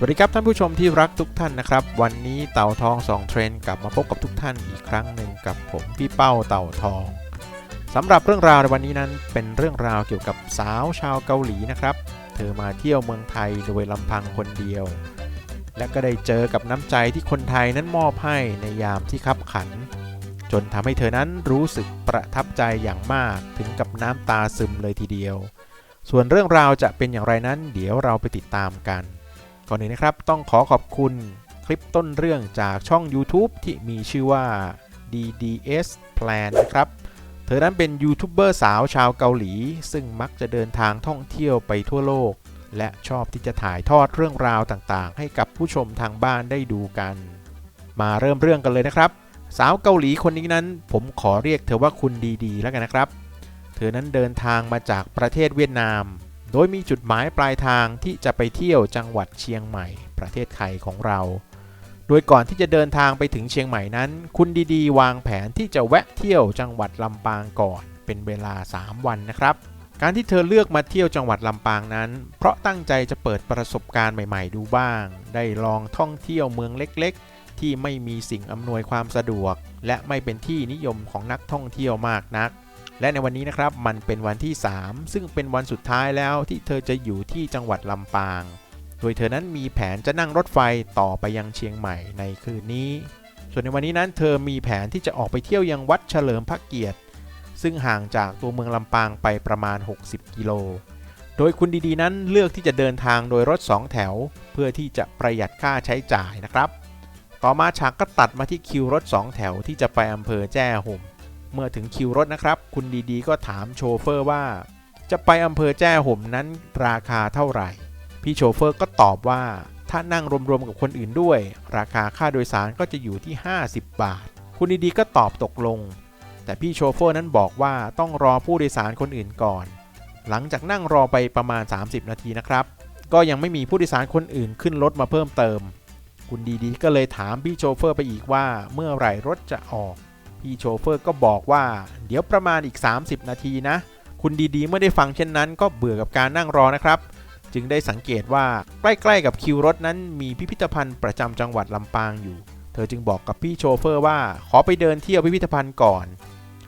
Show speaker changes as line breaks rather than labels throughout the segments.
สวัสดีครับท่านผู้ชมที่รักทุกท่านนะครับ วันนี้เต่าทองสองเทรนกลับมาพบกับทุกท่านอีกครั้งหนึ่งกับผมพี่เป้าเต่าทองสำหรับเรื่องราวในวันนี้นั้นเป็นเรื่องราวเกี่ยวกับสาวชาวเกาหลีนะครับ เธอมาเที่ยวเมืองไทยโดยลำพังคนเดียว และก็ได้เจอกับน้ำใจที่คนไทยนั้นมอบให้ในยามที่คับขัน จนทำให้เธอนั้นรู้สึกประทับใจอย่างมากถึงกับน้ำตาซึมเลยทีเดียว ส่วนเรื่องราวจะเป็นอย่างไรนั้น เดี๋ยวเราไปติดตามกัน ก่อนอื่นนะครับต้องขอขอบคุณคลิปต้นเรื่องจากช่อง YouTube ที่มีชื่อว่า DDS Plan นะครับ เธอนั้นเป็นยูทูบเบอร์สาวชาวเกาหลี ซึ่งมักจะเดินทางท่องเที่ยวไปทั่วโลก และชอบที่จะถ่ายทอดเรื่องราวต่างๆ ให้กับผู้ชมทางบ้านได้ดูกัน มาเริ่มเรื่องกันเลยนะครับ สาวเกาหลีคนนี้นั้น ผมขอเรียกเธอว่าคุณดีๆ แล้วกันนะครับ เธอนั้นเดินทางมาจากประเทศเวียดนาม โดยมีจุดหมายปลายทางที่จะไปเที่ยวจังหวัดเชียงใหม่ ประเทศไทยของเรา โดยก่อนที่จะเดินทางไปถึงเชียงใหม่นั้น คุณดีๆ วางแผนที่จะแวะเที่ยวจังหวัดลำปางก่อน เป็นเวลา 3 วันนะครับ การที่เธอเลือกมาเที่ยวจังหวัดลำปางนั้น เพราะตั้งใจจะเปิดประสบการณ์ใหม่ๆ ดูบ้าง ได้ลองท่องเที่ยวเมืองเล็กๆ ที่ไม่มีสิ่งอำนวยความสะดวก และไม่เป็นที่นิยมของนักท่องเที่ยวมากนัก และในวันนี้นะครับมันเป็นวันที่ 3 ซึ่งเป็นวันสุดท้ายแล้วที่เธอจะอยู่ที่จังหวัดลำปาง โดยเธอนั้นมีแผนจะนั่งรถไฟต่อไปยังเชียงใหม่ในคืนนี้ ส่วนในวันนี้นั้นเธอมีแผนที่จะออกไปเที่ยวยังวัดเฉลิมพระเกียรติ ซึ่งห่างจากตัวเมืองลำปางไปประมาณ 60 กิโล โดยคุณดีๆนั้นเลือกที่จะเดินทางโดยรถ 2 แถว เพื่อที่จะประหยัดค่าใช้จ่ายนะครับ ต่อมาฉากก็ตัดมาที่คิวรถ 2 แถวที่จะไปอำเภอแจ้ห่ม เมื่อถึงคิวรถนะครับ คุณดีๆ ก็ถามโชเฟอร์ว่า จะไปอำเภอแจ้ห่มนั้นราคาเท่าไหร่ พี่โชเฟอร์ก็ตอบว่า ถ้านั่งรวมๆกับคนอื่นด้วย ราคาค่าโดยสารก็จะอยู่ที่ 50 บาท คุณดีๆก็ตอบตกลง แต่พี่โชเฟอร์นั้นบอกว่าต้องรอผู้โดยสารคนอื่นก่อน หลังจากนั่งรอไปประมาณ 30 นาทีนะครับ ก็ยังไม่มีผู้โดยสารคนอื่นขึ้นรถมาเพิ่มเติม คุณดีๆ ก็เลยถามพี่โชเฟอร์ไปอีกว่าเมื่อไหร่รถจะออก พี่โชเฟอร์ก็บอกว่า เดี๋ยวประมาณอีก 30 นาทีนะ คุณดีๆเมื่อได้ฟังเช่นนั้นก็เบื่อกับการนั่งรอนะครับ จึงได้สังเกตว่าใกล้ๆกับคิวรถนั้นมีพิพิธภัณฑ์ประจำจังหวัดลำปางอยู่ เธอจึงบอกกับพี่โชเฟอร์ว่าขอไปเดินเที่ยวพิพิธภัณฑ์ก่อน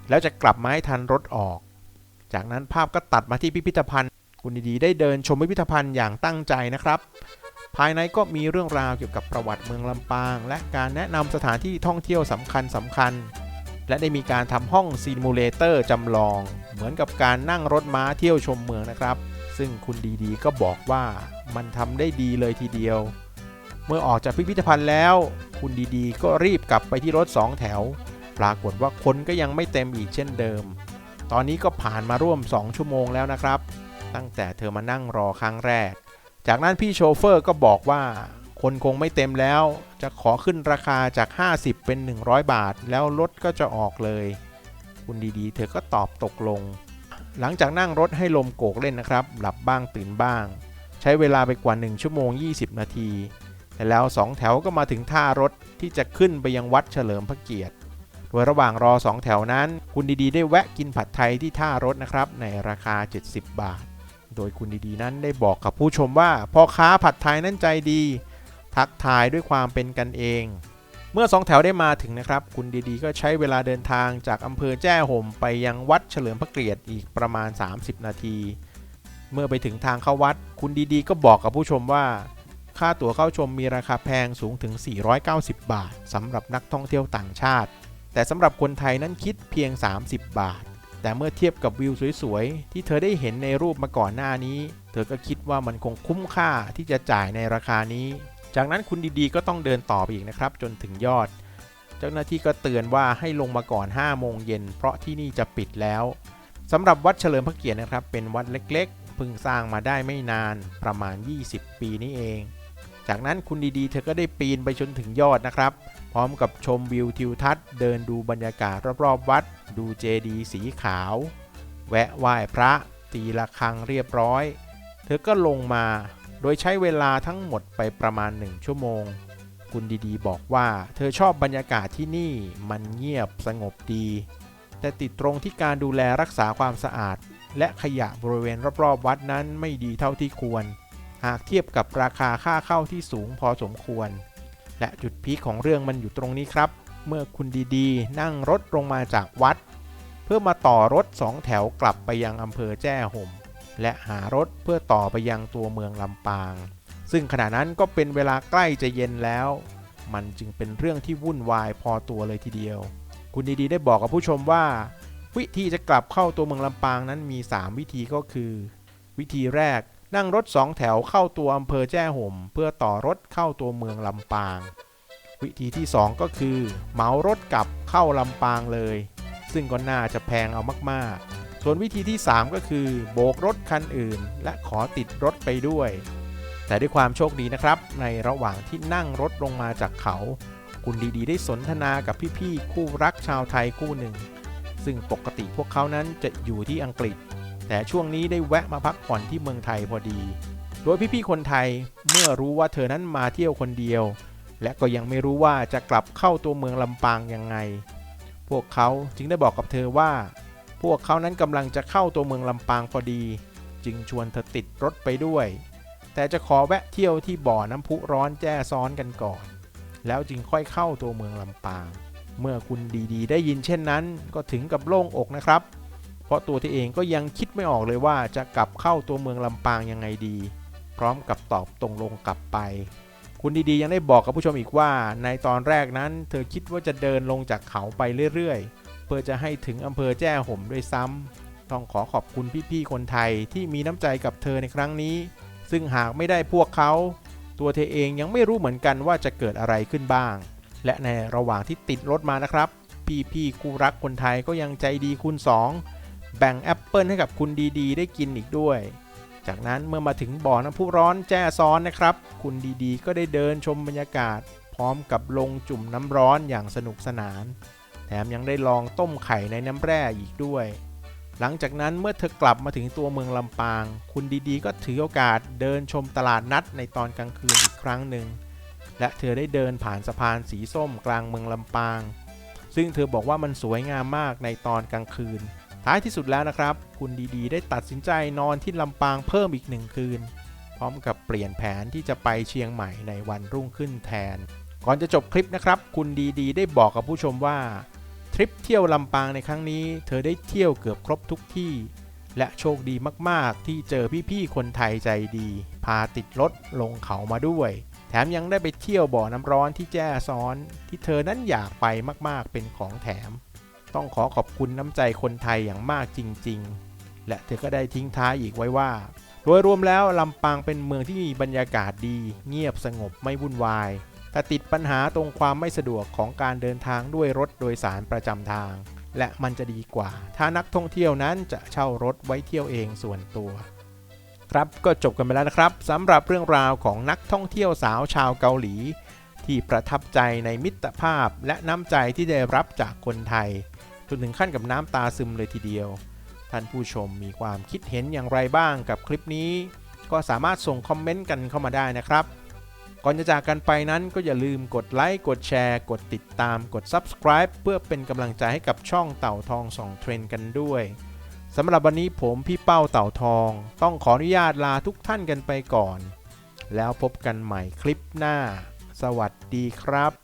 แล้วจะกลับมาให้ทันรถออก จากนั้นภาพก็ตัดมาที่พิพิธภัณฑ์ คุณดีๆได้เดินชมพิพิธภัณฑ์อย่างตั้งใจนะครับภายในก็มีเรื่องราวเกี่ยวกับประวัติเมืองลำปาง และการแนะนำสถานที่ท่องเที่ยวสำคัญสำคัญ และได้มีการทำห้องซีมูเลเตอร์จำลอง เหมือนกับการนั่งรถม้าเที่ยวชมเมืองนะครับ ซึ่งคุณดีๆก็บอกว่ามันทำได้ดีเลยทีเดียว เมื่อออกจากพิพิธภัณฑ์แล้ว คุณดีๆ ก็รีบกลับไปที่รถ2แถว ปรากฏว่าคนก็ยังไม่เต็มอีกเช่นเดิม ตอนนี้ก็ผ่านมาร่วม 2 ชั่วโมงแล้วนะครับ ตั้งแต่เธอมานั่งรอครั้งแรก จากนั้นพี่โชเฟอร์ก็บอกว่า คนคงไม่เต็มแล้ว จะขอขึ้นราคาจาก 50 เป็น 100 บาท แล้วรถก็จะออกเลย คุณดีๆ เธอก็ตอบตกลง หลังจากนั่งรถให้ลมโกกเล่นนะครับ หลับบ้างตื่นบ้าง ใช้เวลาไปกว่า 1 ชั่วโมง 20 นาที แต่แล้ว 2 แถวก็มาถึงท่ารถที่จะขึ้นไปยังวัดเฉลิมพระเกียรติ โดยระหว่างรอ 2 แถวนั้น คุณดีๆ ได้แวะกินผัดไทยที่ท่ารถนะครับ ในราคา 70 บาท โดยคุณดีๆ นั้นได้บอกกับผู้ชมว่าพ่อค้าผัดไทยนั้นใจดี ทักทายด้วยความเป็นกันเอง เมื่อสองแถวได้มาถึงนะครับ คุณดีๆ ก็ใช้เวลาเดินทางจากอำเภอแจ้ห่มไปยังวัดเฉลิมพระเกียรติอีกประมาณ 30 นาที เมื่อไปถึงทางเข้าวัด คุณดีๆ ก็บอกกับผู้ชมว่า ค่าตั๋วเข้าชมมีราคาแพงสูงถึง 490 บาทสำหรับนักท่องเที่ยวต่างชาติ แต่สำหรับคนไทยนั้นคิดเพียง 30 บาทแต่เมื่อเทียบกับวิวสวยๆ ที่เธอได้เห็นในรูปมาก่อนหน้านี้ เธอก็คิดว่ามันคงคุ้มค่าที่จะจ่ายในราคานี้ จากนั้นคุณดีๆก็ต้องเดินต่อไปอีกนะครับจนถึงยอด เจ้าหน้าที่ก็เตือนว่าให้ลงมาก่อน 5 โมงเย็น เพราะที่นี่จะปิดแล้วสำหรับวัดเฉลิมพระเกียรตินะครับ เป็นวัดเล็กๆเพิ่งสร้างมาได้ไม่นานประมาณ 20 ปีนี้เอง จากนั้นคุณดีๆ เธอก็ได้ปีนไปจนถึงยอดนะครับ พร้อมกับชมวิวทิวทัศน์ เดินดูบรรยากาศรอบๆวัด ดูเจดีย์สีขาว แวะไหว้พระ ตีละครังเรียบร้อย เธอก็ลงมา โดยใช้เวลาทั้งหมดไปประมาณ 1 ชั่วโมง คุณดีๆ บอกว่าเธอชอบบรรยากาศที่นี่มันเงียบสงบดี แต่ติดตรงที่การดูแลรักษาความสะอาด และขยะบริเวณรอบๆ วัดนั้นไม่ดีเท่าที่ควร หากเทียบกับราคาค่าเข้าที่สูงพอสมควร และจุดพีคของเรื่องมันอยู่ตรงนี้ครับ เมื่อคุณดีๆ นั่งรถลงมาจากวัด เพื่อมาต่อรถสองแถวกลับไปยังอำเภอแจ้ห่ม และหารถเพื่อต่อไปยังตัวเมืองลำปาง ซึ่งขณะนั้นก็เป็นเวลาใกล้จะเย็นแล้ว มันจึงเป็นเรื่องที่วุ่นวายพอตัวเลยทีเดียว คุณดีๆได้บอกกับผู้ชมว่า วิธีจะกลับเข้าตัวเมืองลำปางนั้นมี 3 วิธีก็คือ วิธีแรกนั่งรถ2แถวเข้าตัวอำเภอแจ้ห่ม เพื่อต่อรถเข้าตัวเมืองลำปาง วิธีที่ 2 ก็คือเหมารถกลับเข้าลำปางเลย ซึ่งก็น่าจะแพงเอามากๆ ส่วนวิธีที่ 3 ก็คือ โบกรถคันอื่น และขอติดรถไปด้วย แต่ด้วยความโชคดีนะครับ ในระหว่างที่นั่งรถลงมาจากเขา คุณดีๆ ได้สนทนากับพี่ๆคู่รักชาวไทยคู่หนึ่ง ซึ่งปกติพวกเขานั้นจะอยู่ที่อังกฤษ แต่ช่วงนี้ได้แวะมาพักผ่อนที่เมืองไทยพอดี โดยพี่ๆคนไทยเมื่อรู้ว่าเธอนั้นมาเที่ยวคนเดียว และก็ยังไม่รู้ว่าจะกลับเข้าตัวเมืองลำปางยังไง พวกเขาจึงได้บอกกับเธอว่า พวกเขานั้นกำลังจะเข้าตัวเมืองลำปางพอดี จึงชวนเธอติดรถไปด้วย แต่จะขอแวะเที่ยวที่บ่อน้ำพุร้อนแจ้ซ้อนกันก่อน แล้วจึงค่อยเข้าตัวเมืองลำปาง เมื่อคุณดีๆ ได้ยินเช่นนั้น ก็ถึงกับโล่งอกนะครับ เพราะตัวเธอเองก็ยังคิดไม่ออกเลยว่าจะกลับเข้าตัวเมืองลำปางยังไงดี พร้อมกับตอบตรงลงกลับไปคุณดีๆยังได้บอกกับผู้ชมอีกว่า ในตอนแรกนั้น เธอคิดว่าจะเดินลงจากเขาไปเรื่อยๆ พื่อจะให้ถึงอำเภอแจ้ห่มด้วยซ้ำต้องขอขอบคุณพี่ๆคนไทยที่มีน้ำใจกับเธอในครั้งนี้ ซึ่งหากไม่ได้พวกเขา ตัวเธอเองยังไม่รู้เหมือนกันว่าจะเกิดอะไรขึ้นบ้าง และในระหว่างที่ติดรถมานะครับ พี่ๆคู่รักคนไทยก็ยังใจดีคูณ2แบ่งแอปเปิลให้กับคุณดีๆ ได้กินอีกด้วย จากนั้นเมื่อมาถึงบ่อน้ำพุร้อนแจ้ซ้อนนะครับ คุณดีๆ ก็ได้เดินชมบรรยากาศ พร้อมกับลงจุ่มน้ำร้อนอย่างสนุกสนาน แถมยังได้ลองต้มไข่ในน้ำแร่อีกด้วย หลังจากนั้นเมื่อเธอกลับมาถึงตัวเมืองลำปาง คุณดีๆ ก็ถือโอกาสเดินชมตลาดนัดในตอนกลางคืนอีกครั้งหนึ่ง และเธอได้เดินผ่านสะพานสีส้มกลางเมืองลำปาง ซึ่งเธอบอกว่ามันสวยงามมากในตอนกลางคืน ท้ายที่สุดแล้วนะครับ คุณดีๆ ได้ตัดสินใจนอนที่ลำปางเพิ่มอีกหนึ่งคืน พร้อมกับเปลี่ยนแผนที่จะไปเชียงใหม่ในวันรุ่งขึ้นแทน ก่อนจะจบคลิปนะครับ คุณดีๆ ได้บอกกับผู้ชมว่า ทริปเที่ยวลำปางในครั้งนี้ เธอได้เที่ยวเกือบครบทุกที่ และโชคดีมากๆ ที่เจอพี่ๆคนไทยใจดี พาติดรถลงเขามาด้วย แถมยังได้ไปเที่ยวบ่อน้ำร้อนที่แจ้ซ้อน ที่เธอนั้นอยากไปมากๆเป็นของแถม ต้องขอขอบคุณน้ำใจคนไทยอย่างมากจริง ๆ และเธอก็ได้ทิ้งท้ายอีกไว้ว่าโดยรวมแล้วลำปางเป็นเมืองที่มีบรรยากาศดี เงียบสงบไม่วุ่นวาย แต่ติดปัญหาตรงความไม่สะดวกของการเดินทางด้วยรถโดยสารประจำทาง และมันจะดีกว่า ถ้านักท่องเที่ยวนั้นจะเช่ารถไว้เที่ยวเองส่วนตัว ครับก็จบกันไปแล้วนะครับสำหรับเรื่องราวของนักท่องเที่ยวสาวชาวเกาหลี ที่ประทับใจในมิตรภาพและน้ำใจที่ได้รับจากคนไทยจนถึงขั้นกับน้ำตาซึมเลยทีเดียว ท่านผู้ชมมีความคิดเห็นอย่างไรบ้างกับคลิปนี้ ก็สามารถส่งคอมเมนต์กันเข้ามาได้นะครับ ก่อนจะจากกันไปนั้นก็อย่าลืมกดไลค์ กดแชร์ กดติดตาม กด Subscribe เพื่อเป็นกำลังใจให้กับช่องเต่าทองส่องเทรนด์กันด้วยสำหรับวันนี้ผมพี่เป้าเต่าทอง ต้องขออนุญาตลาทุกท่านกันไปก่อน แล้วพบกันใหม่คลิปหน้า สวัสดีครับ